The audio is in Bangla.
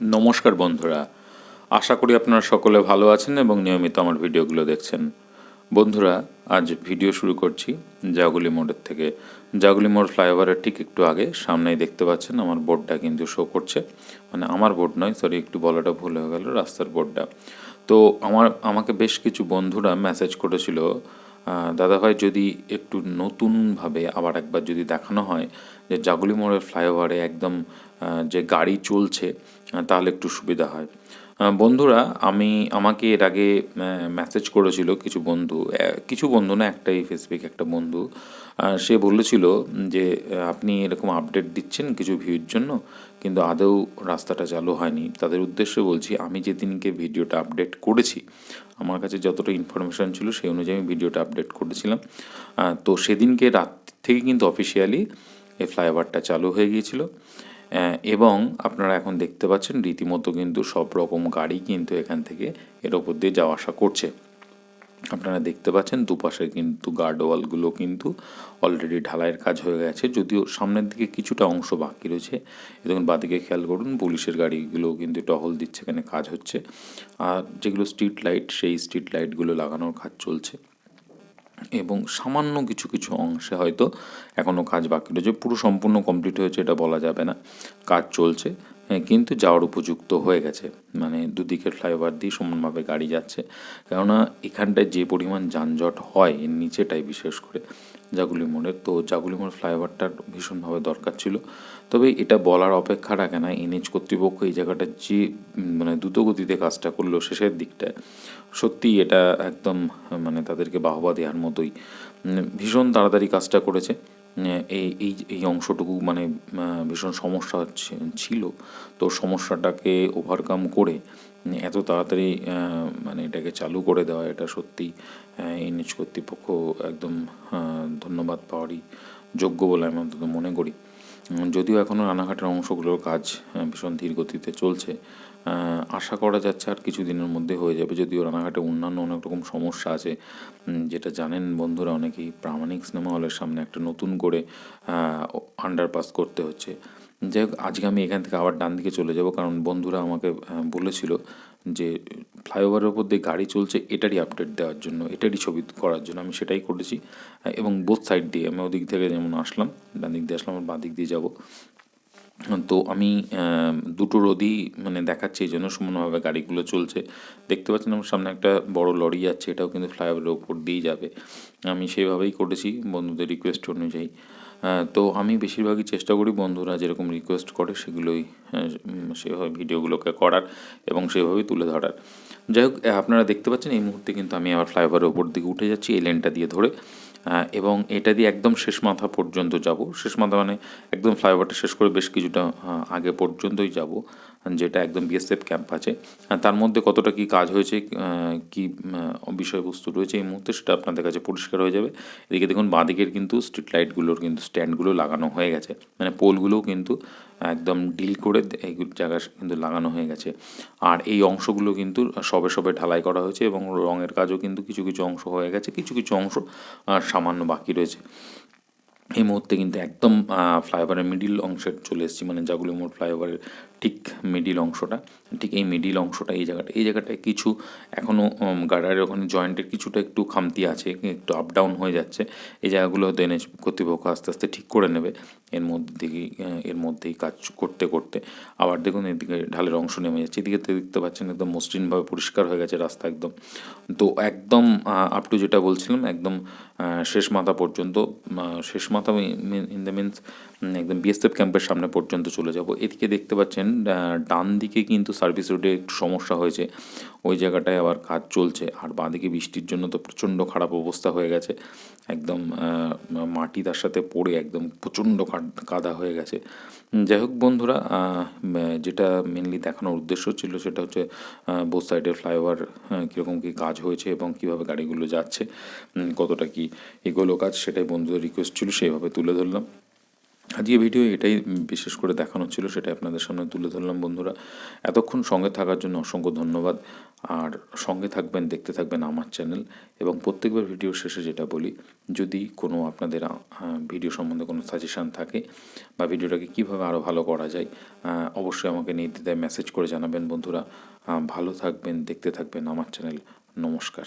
নমস্কার বন্ধুরা। আশা করি আপনারা সকলে ভালো আছেন এবং নিয়মিত আমার ভিডিওগুলো দেখছেন। বন্ধুরা, আজ ভিডিও শুরু করছি জাগুলি মোড়ের থেকে। জাগুলি মোড় ফ্লাইওভারের ঠিক একটু আগে সামনেই দেখতে পাচ্ছেন আমার বোর্ডটা কিন্তু শো করছে। মানে আমার বোর্ড নয় সরি একটু বলাটা ভুল হয়ে গেল, রাস্তার বোর্ডটা। তো আমার, আমাকে বেশ কিছু বন্ধুরা মেসেজ করেছিল দাদাভাই, যদি একটু নতুনভাবে আবার একবার যদি দেখানো হয় যে জাগুলি মোড়ের ফ্লাইওভারে একদম যে গাড়ি চলছে তাহলে একটু সুবিধা হয়। বন্ধুরা, আমি আমাকে এর আগে মেসেজ করেছিল কিছু বন্ধু কিছু বন্ধু না, একটাই ফেসবুক একটা বন্ধু সে বলেছিল যে আপনি এরকম আপডেট দিচ্ছেন কিছু ভিউর জন্য, কিন্তু আদৌ রাস্তাটা চালু হয়নি। তাদের উদ্দেশ্যে বলছি, আমি যেদিনকে ভিডিওটা আপডেট করেছি, আমার কাছে যতটা ইনফরমেশান ছিল, সেই অনুযায়ী আমি ভিডিওটা আপডেট করেছিলাম। তো সেদিনকে রাত থেকে কিন্তু অফিসিয়ালি এই ফ্লাইওভারটা চালু হয়ে গিয়েছিল। এবং আপনারা এখন দেখতে পাচ্ছেন রীতিমতো কিন্তু সব রকম গাড়ি কিন্তু এখান থেকে এর ওপর দিয়ে যাওয়া আসা করছে। আপনারা দেখতে পাচ্ছেন দুপাশে কিন্তু গার্ডওয়ালগুলো কিন্তু অলরেডি ঢালাইয়ের কাজ হয়ে গেছে। যদিও সামনের দিকে কিছুটা অংশ বাকি রয়েছে। এ দেখুন, বাদিকে খেয়াল করুন, পুলিশের গাড়িগুলো কিন্তু টহল দিচ্ছে, এখানে কাজ হচ্ছে। আর যেগুলো স্ট্রিট লাইট সেই স্ট্রিট লাইটগুলো লাগানোর কাজ চলছে। এবং সামান্য কিছু কিছু অংশে হয়তো এখনও কাজ বাকি রয়েছে। পুরো সম্পূর্ণ কমপ্লিট হয়েছে, এটা বলা যাবে না। কাজ চলছে। হ্যাঁ, কিন্তু যাওয়ার উপযুক্ত হয়ে গেছে। মানে দুদিকের ফ্লাইওভার দিয়ে সমানভাবে গাড়ি যাচ্ছে। কেননা এখানটায় যে পরিমাণ যানজট হয় এর নিচেটাই বিশেষ করে জাগুলি মোড়ের তো জাগুলি মোড় ফ্লাইওভারটার ভীষণভাবে দরকার ছিল। তবে এটা বলার অপেক্ষা রাখে না। এনএচ কর্তৃপক্ষ এই জায়গাটা যে মানে দ্রুতগতিতে কাজটা করল শেষের দিকটায় সত্যি এটা একদম মানে তাদেরকে বাহবা দেওয়ার মতোই। ভীষণ তাড়াতাড়ি কাজটা করেছে। এই এই এই অংশটুকু মানে ভীষণ সমস্যা ছিল। তো সমস্যাটাকে ওভারকাম করে এত তাড়াতাড়ি মানে এটাকে চালু করে দেওয়া, এটা সত্যি এনএচ কর্তৃপক্ষ একদম ধন্যবাদ পাওয়ারই যোগ্য বলে আমি অন্তত মনে করি। যদিও এখনও রানাঘাটের অংশগুলোর কাজ ভীষণ ধীর গতিতে চলছে আশা করা যাচ্ছে আর কিছু দিনের মধ্যে হয়ে যাবে। যদিও রানাঘাটে অন্যান্য অনেক রকম সমস্যা আছে যেটা জানেন বন্ধুরা অনেকেই, প্রামাণিক সিনেমা হলের সামনে একটা নতুন করে আন্ডারপাস করতে হচ্ছে। যাই হোক, আজকে আমি এখান থেকে আবার ডান দিকে চলে যাব, কারণ বন্ধুরা আমাকে বলেছিল যে ফ্লাইওভারের ওপর দিয়ে গাড়ি চলছে, এটারই আপডেট দেওয়ার জন্য, এটারই ছবি করার জন্য আমি সেটাই করেছি। এবং বোথ সাইড দিয়ে আমি ওদিক থেকে যেমন আসলাম ডান দিক দিয়ে আসলাম বাঁ দিক দিয়ে যাব। তো আমি দুটো রোদই মানে দেখাচ্ছি, এই জন্য সমানভাবে গাড়িগুলো চলছে। দেখতে পাচ্ছেন আমার সামনে একটা বড় লরি যাচ্ছে, এটাও কিন্তু ফ্লাইওভারের ওপর দিয়েই যাবে। আমি সেভাবেই করেছি, বন্ধুদের রিকোয়েস্ট অনুযায়ী। তো আমি বেশিরভাগই চেষ্টা করি বন্ধুরা যেরকম রিকোয়েস্ট করে সেগুলোই সেভাবে ভিডিওগুলোকে করার এবং সেভাবেই তুলে ধরার। যাই হোক আপনারা দেখতে পাচ্ছেন এই মুহূর্তে কিন্তু আমি আবার ফ্লাইওভারের ওপর দিকে উঠে যাচ্ছি, এই লেনটা দিয়ে ধরে। এবং এটা দিয়ে একদম শেষ মাথা পর্যন্ত যাব। শেষ মাথা মানে একদম ফ্লাইওভারটা শেষ করে বেশ কিছুটা আগে পর্যন্তই যাব। যেটা একদম বিএসএফ ক্যাম্প আছে। তার মধ্যে কতটা কি কাজ হয়েছে কি বিষয়বস্তু রয়েছে এই মুহূর্তে সেটা আপনাদের কাছে পরিষ্কার হয়ে যাবে। এদিকে দেখুন, বাঁদিকের কিন্তু স্ট্রিট লাইটগুলোর কিন্তু স্ট্যান্ডগুলো লাগানো হয়ে গেছে। মানে পোলগুলোও কিন্তু একদম ডিল করে এই জায়গা কিন্তু লাগানো হয়ে গেছে। আর এই অংশগুলো কিন্তু সবে সবে ঢালাই করা হয়েছে এবং রঙের কাজও কিন্তু কিছু কিছু অংশ হয়ে গেছে, কিছু কিছু অংশ সামান্য বাকি রয়েছে। এই মুহূর্তে কিন্তু একদম ফ্লাইওভারের মিডিল অংশে চলে এসেছি মানে জাগুলি মোড় ফ্লাইওভারের ঠিক মিডিল অংশটা। ঠিক এই মিডিল অংশটা, এই জায়গাটা। এই জায়গাটায় কিছু এখনও গার্ডারের ওখানে জয়েন্টের কিছুটা একটু খামতি আছে, একটু আপ ডাউন হয়ে যাচ্ছে। এই জায়গাগুলো হয়তো এনএচ কর্তৃপক্ষ আস্তে আস্তে ঠিক করে নেবে। এর মধ্যে দিকেই এর মধ্যেই কাজ করতে করতে। আবার দেখুন, এদিকে ঢালের অংশ নেমে যাচ্ছে। এদিকে তো দেখতে পাচ্ছেন, একদম মসৃণভাবে পরিষ্কার হয়ে গেছে রাস্তা একদম। তো একদম আপ টু যেটা বলছিলাম, একদম শেষ মাথা পর্যন্ত শেষ মাথা ইন দ্য মিনস একদম বিএসএফ ক্যাম্পের সামনে পর্যন্ত চলে যাব। এদিকে দেখতে পাচ্ছেন ডান দিকে কিন্তু সার্ভিস রোডে একটু সমস্যা হয়েছে। ওই জায়গাটায় আবার কাজ চলছে। আর বাঁদিকে বৃষ্টির জন্য তো প্রচণ্ড খারাপ অবস্থা হয়ে গেছে। একদম মাটি তার সাথে পড়ে একদম প্রচণ্ড কাদা হয়ে গেছে। যাই হোক বন্ধুরা যেটা মেনলি দেখানোর উদ্দেশ্য ছিল সেটা হচ্ছে বোথ সাইডের ফ্লাইওভার কীরকম কী কাজ হয়েছে এবং কীভাবে গাড়িগুলো যাচ্ছে কতটা কি এগোলো কাজ সেটাই বন্ধুদের রিকোয়েস্ট ছিল। সেইভাবে তুলে ধরলাম। আজকে ভিডিও এটাই বিশেষ করে দেখানো ছিল, সেটাই আপনাদের সামনে তুলে ধরলাম বন্ধুরা। এতক্ষণ সঙ্গে থাকার জন্য অসংখ্য ধন্যবাদ। আর সঙ্গে থাকবেন, দেখতে থাকবেন আমার চ্যানেল এবং প্রত্যেকবার ভিডিও শেষে যেটা বলি, যদি কোনো আপনাদের ভিডিও সম্বন্ধে কোনো সাজেশান থাকে বা ভিডিওটাকে কীভাবে আরও ভালো করা যায় অবশ্যই আমাকে নির্দ্বিধায় মেসেজ করে জানাবেন বন্ধুরা। ভালো থাকবেন, দেখতে থাকবেন আমার চ্যানেল। নমস্কার।